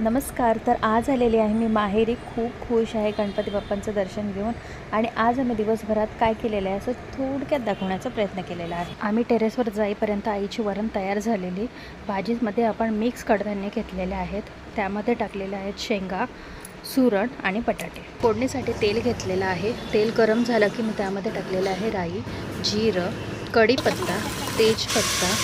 नमस्कार तर आज आलेली आहे मी माहेरी. खूप खुश आहे गणपती बाप्पांचं दर्शन घेऊन. आणि आज आम्ही दिवसभरात काय केलेलं आहे असं थोडक्यात दाखवण्याचा प्रयत्न केलेला आहे. आम्ही टेरेसवर जाईपर्यंत आईची वरण तयार झालेली. भाजीमध्ये आपण मिक्स कडधान्य घेतलेले आहेत. त्यामध्ये टाकलेले आहेत शेंगा सुरण आणि बटाटे. फोडणीसाठी तेल घेतलेलं आहे. तेल गरम झालं की मी त्यामध्ये टाकलेलं आहे राई जिरं कढीपत्ता तेजपत्ता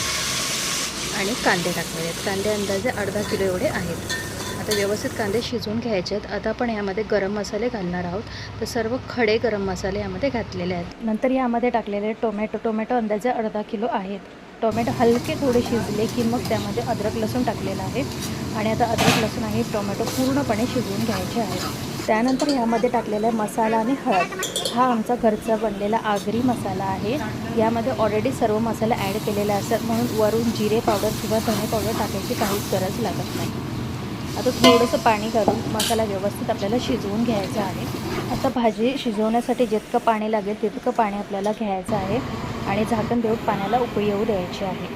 आणि कांदे टाकलेले आहेत. कांदे अंदाजे अर्धा किलो एवढे आहेत. आता व्यवस्थित कांदे शिजवून घ्यायचे आहेत. आता आपण यामध्ये गरम मसाले घालणार आहोत. तर सर्व खडे गरम मसाले यामध्ये घातलेले आहेत. नंतर यामध्ये टाकलेले टोमॅटो टोमॅटो अंदाजे अर्धा किलो आहेत. टोमॅटो हलके थोडे शिजले की मग त्यामध्ये अद्रक लसूण टाकलेलं आहे. आणि आता अद्रक लसूण आणि टोमॅटो पूर्णपणे शिजवून घ्यायचे आहे त्यानंतर यामध्ये टाकलेला आहे मसाला आणि हळद. हा आमचा घरचा बनलेला आगरी मसाला आहे. यामध्ये ऑलरेडी सर्व मसाले ॲड केलेले असतात. म्हणून वरून जिरे पावडर किंवा धने पावडर टाकायची काहीच गरज लागत नाही. आता थोडंसं पाणी घालून मसाला व्यवस्थित आपल्याला शिजवून घ्यायचा आहे. आता भाजी शिजवण्यासाठी जितकं पाणी लागेल तितकं पाणी आपल्याला घ्यायचं आहे आणि झाकण देऊन पाण्याला उकळी येऊ द्यायची आहे.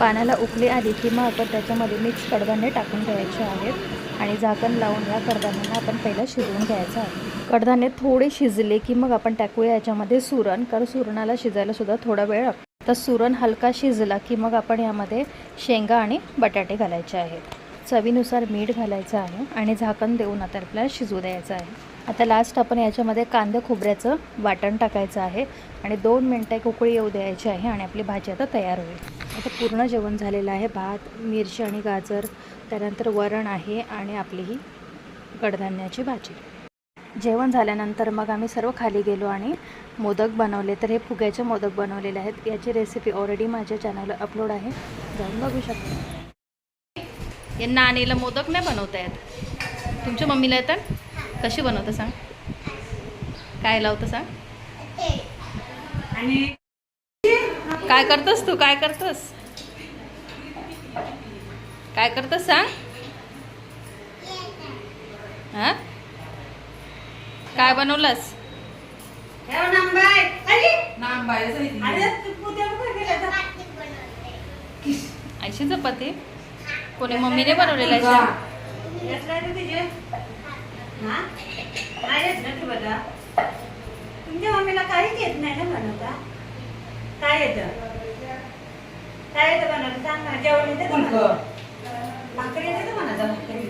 पाण्याला उकळी आली की मग आपण त्याच्यामध्ये मिक्स कडधान्य टाकून द्यायचे आहेत आणि झाकण लावून या कडधान्यांना आपण पहिला शिजवून घ्यायचं आहे. कडधान्य थोडे शिजले की मग आपण टाकूया याच्यामध्ये सुरण कारण सुरणाला शिजायलासुद्धा थोडा वेळ लागतो. तर सुरण हलका शिजला की मग आपण यामध्ये शेंगा आणि बटाटे घालायचे आहेत चवीनुसार मीठ घालायचं आहे आणि झाकण देऊन आता आपल्याला शिजू द्यायचं आहे. आता लास्ट आपण याच्यामध्ये कांदा खोबऱ्याचं वाटण टाकायचं आहे आणि दोन मिनटं एक उकळी येऊ द्यायची आहे आणि आपली भाजी आता तयार होईल. आता पूर्ण जेवण झालेलं आहे. भात मिरची आणि गाजर त्यानंतर वरण आहे आणि आपली ही कडधान्याची भाजी. जेवण झाल्यानंतर मग आम्ही सर्व खाली गेलो आणि मोदक बनवले. तर हे फुग्याचे मोदक बनवलेले आहेत. याची रेसिपी ऑलरेडी माझ्या चॅनलला अपलोड आहे. जाऊन बघू शकता. यांना आणीला मोदक नाही बनवता येत. तुमच्या मम्मीला येतात कशी बनवतं सांग? काय लावतं सांग? आणि काय करतोस तू? काय करतोस? काय करतोस सांग? हा? काय बनवलंस? ऐशी चपाती? कोणी मम्मीने बनवलेलं आहे? हा? तुमच्या मम्मीला काहीच येत नाही ना बनवता. काय येतं? काय येतं बनवता? सांग ना. जेवण येतं? भाकरी येते भाकरी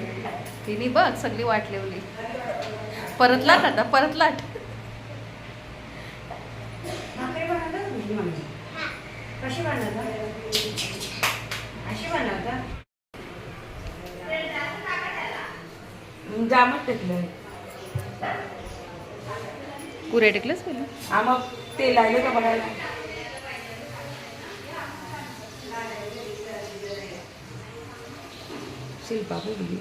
तिने बघ सगळी वाट लिवली. परत लाट आता परत लाट कशी बनवता? अशी बनवता? जामच टेकलं पुरे टेकलेच पहिलं? हा मग ते लागले का बघायला? शिल्पा बोलली.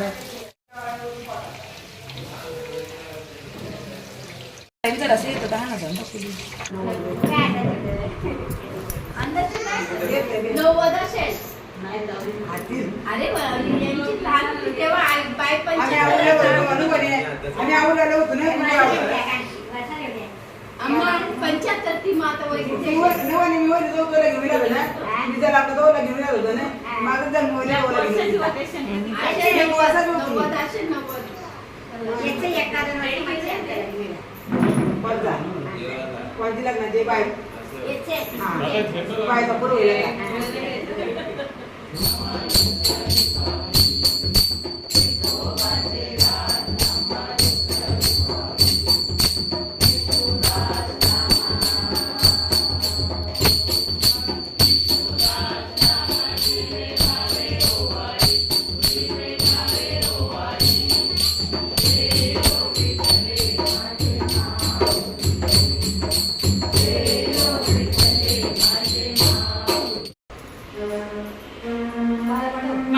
बघ. टाइम जर असे येतं दहा हजार. अरे लहान तेव्हा बाई पण आम्ही आवडलं होतो ना अम्मा पंच्याहत्तर ती माता वैद्य नवाने मी वर दोघं घेऊन आलो ना. मी जर आपलं दोघं घेऊन आलो होतो ना. माझं जर मोठ्या ओला घेऊन आलो. नव्वद असेल नव्वद. बरं जा. कोणती लग्नाची बाय ไปกับผู้ดูเลยอ่ะ പാലക്കാട്